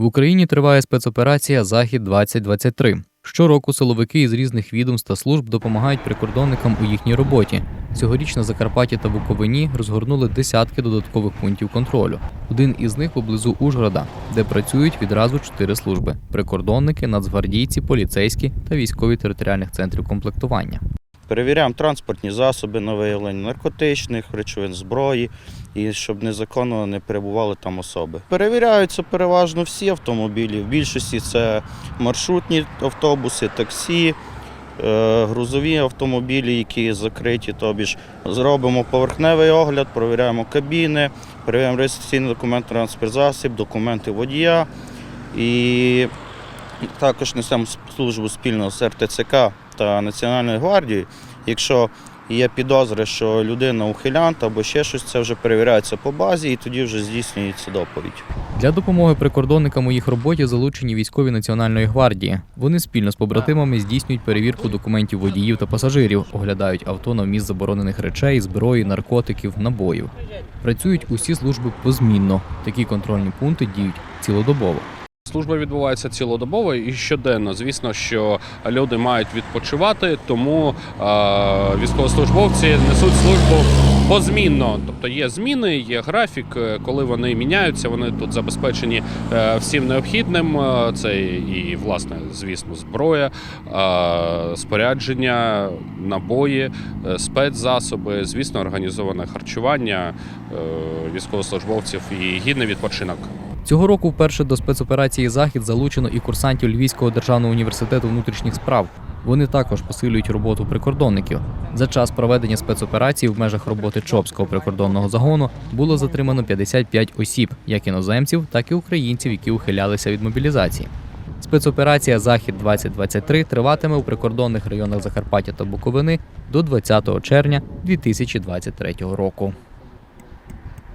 В Україні триває спецоперація Захід 2023 Щороку силовики із різних відомств та служб допомагають прикордонникам у їхній роботі. Цьогоріч на Закарпатті та Буковині розгорнули десятки додаткових пунктів контролю. Один із них поблизу Ужгорода, де працюють відразу чотири служби: прикордонники, нацгвардійці, поліцейські та військові територіальних центрів комплектування. Перевіряємо транспортні засоби на виявлення наркотичних речовин зброї і щоб незаконно не перебували там особи. Перевіряються переважно всі автомобілі. В більшості це маршрутні автобуси, таксі, е, грузові автомобілі, які закриті. Тобі ж зробимо поверхневий огляд, перевіряємо кабіни, перевіряємо реєстраційний документ, транспорт засіб, документи водія і також несемо службу спільно з РТЦК та Національною гвардією. Якщо є підозри, що людина ухилянт або ще щось, це вже перевіряється по базі і тоді вже здійснюється доповідь. Для допомоги прикордонникам у їх роботі залучені військові Національної гвардії. Вони спільно з побратимами здійснюють перевірку документів водіїв та пасажирів, оглядають авто на вміст заборонених речей, зброї, наркотиків, набоїв. Працюють усі служби позмінно. Такі контрольні пункти діють цілодобово. Служба відбувається цілодобово і щоденно. Звісно, що люди мають відпочивати, тому військовослужбовці несуть службу позмінно. Тобто є зміни, є графік, е, коли вони міняються. Вони тут забезпечені е, всім необхідним. Е, Це і власне, звісно, зброя, спорядження, набої, спецзасоби, звісно, організоване харчування військовослужбовців і гідний відпочинок. Цього року вперше до спецоперації Захід залучено і курсантів Львівського державного університету внутрішніх справ. Вони також посилюють роботу прикордонників. За час проведення спецоперації в межах роботи Чопського прикордонного загону було затримано 55 осіб, як іноземців, так і українців, які ухилялися від мобілізації. Спецоперація Захід 2023 триватиме у прикордонних районах Закарпаття та Буковини до 20 червня 2023 року.